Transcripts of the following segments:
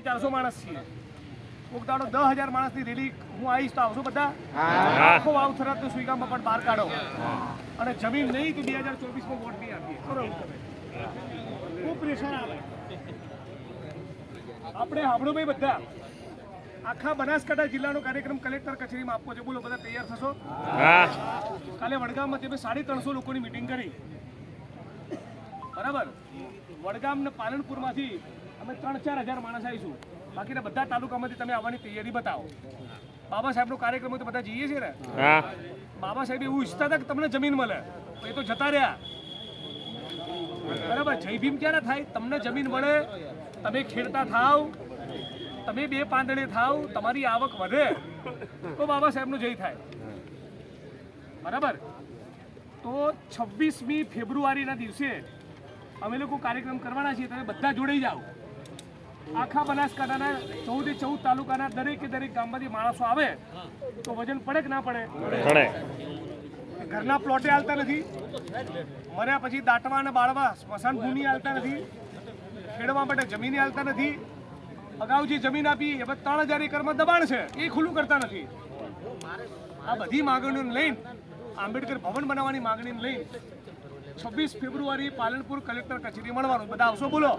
તો ચારસો માણસ છીએ. કોક દાડો દસ હજાર માણસની રેલી હું આવીશ તો આવશો બધા? આખો વાવ તો સુઈગામમાં પણ બહાર કાઢો. અને જમીન નહીં તો બે હજાર ચોવીસમાં વોટ નહીં આપીએ. કરો ખૂબ પ્રેશર આવે. આપણે હાંભળો ભાઈ બધા. આખા બનાસકાંઠા જિલ્લાનો કાર્યક્રમ કલેક્ટર કચેરીમાં આપવો છે. બોલો બધા તૈયાર થશો? કાલે વડગામમાં તમે સાડી ત્રણસો લોકોની મિટિંગ કરી. બરાબર? વડગામ ને પાલનપુરમાંથી અમે ત્રણ ચાર હજાર માણસ આવીશું. બાકીના બધા તાલુકામાંથી તમે આવવાની તૈયારી બતાવો. બાબા સાહેબનો કાર્યક્રમ તો બધા જઈએ છીએ ને? બાબા સાહેબ એવું ઈચ્છતા હતા કે તમને જમીન મળે તો એ તો જતા રહ્યા. બરાબર? જય ભીમ ક્યારે થાય? તમને જમીન મળે તમે ખેડતા થાવ તમે બે પાંદડે થાવ તમારી આવક વધે તો બાબા સાહેબનો જય થાય. બરાબર? તો છવ્વીસમી ફેબ્રુઆરીના દિવસે અમે લોકો કાર્યક્રમ કરવાના છીએ તમે બધા જોડાઈ જાઓ. આખા બનાસકાંઠાના ચૌદે ચૌદ તાલુકાના દરેકે દરેક ગામમાંથી માણસો આવે તો વજન પડે કે ના પડે? ઘરના પ્લોટે હાલતા નથી. મર્યા પછી દાટવા અને બાળવા સ્મશાન ભૂમિ હાલતા નથી. ખેડવા માટે જમીન હાલતા નથી. અગાઉ જે જમીન આપી એ ત્રણ હજાર એકરમાં દબાણ છે. એ ખુલ્લું કરતા નથી. આ બધી માગણીઓને લઈને આંબેડકર ભવન બનાવવાની માંગણીને લઈને છવ્વીસ ફેબ્રુઆરી પાલનપુર કલેક્ટર કચેરી મળવાનું. બધા આવશો બોલો.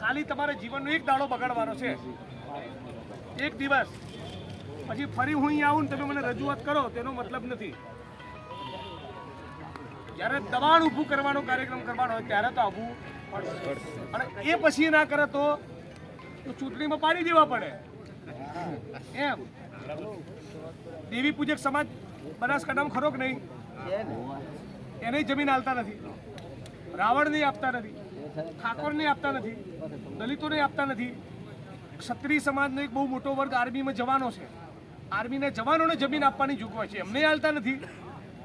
ખાલી તમારે જીવનનો એક દાડો બગાડવાનો છે. એક દિવસ. પછી ફરી હું અહીંયા આવું ને તમે મને રજૂઆત કરો તેનો મતલબ નથી. જ્યારે દબાણ ઊભું કરવાનો કાર્યક્રમ કરવાનો હોય ત્યારે તો આવવું પડશે. અને એ પછી ના કરે તો તો ચૂંટણીમાં પાડી દેવા પડે. એમ. દેવી પૂજક સમાજ બનાસકાંઠામાં ખરો કે નહીં? એને જમીન હાલતા નથી. રાવણને આપતા નથી. ઠાકોરને આપતા નથી. દલિતોને આપતા નથી. ક્ષત્રિય સમાજનો એક બહુ મોટો વર્ગ આર્મીમાં જવાનો છે. આર્મીના જવાનોને જમીન આપવાની જોગવાઈ છે. એમને હાલતા નથી.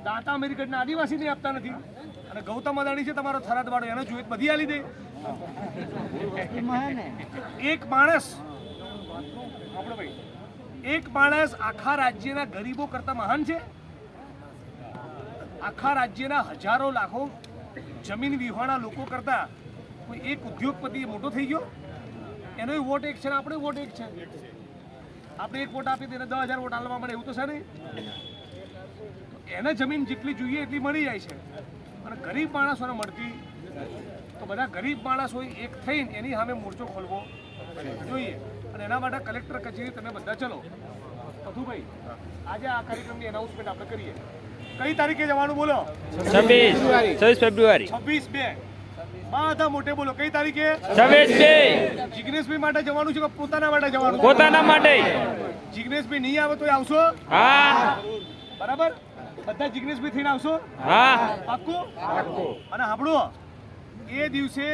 દાતા અમેરિકનના આદિવાસીને આપતા નથી. અને ગૌતમ અદાણી છે તમારો થરાદ વાળો, એને જોઈએ તો બધી આલી દે. એક માણસ આપણો ભાઈ એક માણસ આખા રાજ્યના ગરીબો કરતા મહાન છે. આખા રાજ્યના હજારો લાખો જમીન વિહોણા લોકો કરતા કોઈ એક ઉદ્યોગપતિ મોટો થઈ ગયો? એનો વોટ એક છે ને આપણે વોટ એક છે. આપણે એક વોટ આપી તેને દસ હજાર વોટ આલવા મળે, એવું તો છે નહીં એને જમીન જેટલી જોઈએ એટલી મળી જાય છે. અને ગરીબ માણસોને મળતી તો બધા ગરીબ માણસ હોય, એક થઈને એની સામે મોરચો ખોલવો જોઈએ. અને એના માટે કલેક્ટર કચેરી, તમે બધા ચલો. પથુભાઈ આજે આ કાર્યક્રમની એનાઉન્સમેન્ટ આપણે કરીએ. કઈ તારીખે જવાનું બોલો? છવ્વીસ. છવ્વીસ ફેબ્રુઆરી. છવ્વીસ બે. બધા મોટે બોલો. કઈ તારીખે? છવ્વીસ બે. જિગ્નેશભાઈ માટે જવાનું છે કે પોતાના માટે જવાનું પોતાના માટે. જિગ્નેશભાઈ નહીં આવે તો આવશો? હા. બરાબર? બધા જિગ્નેશભાઈ થઈને આવશો? હા. પાક્કું? અને સાંભળો એ દિવસે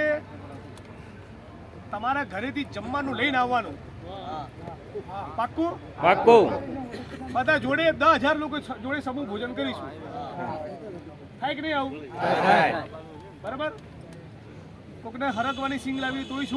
તમારા ઘરેથી જમવાનું લઈને આવવાનું. પાક્કું? પાક્કું. બધા જોડે દસ હજાર લોકો જોડે સમૂહ ભોજન કરીશું. થાય કે નહીં આવું? બરાબર? કોકને હરકવાની સિંગ લાવી તોય શું?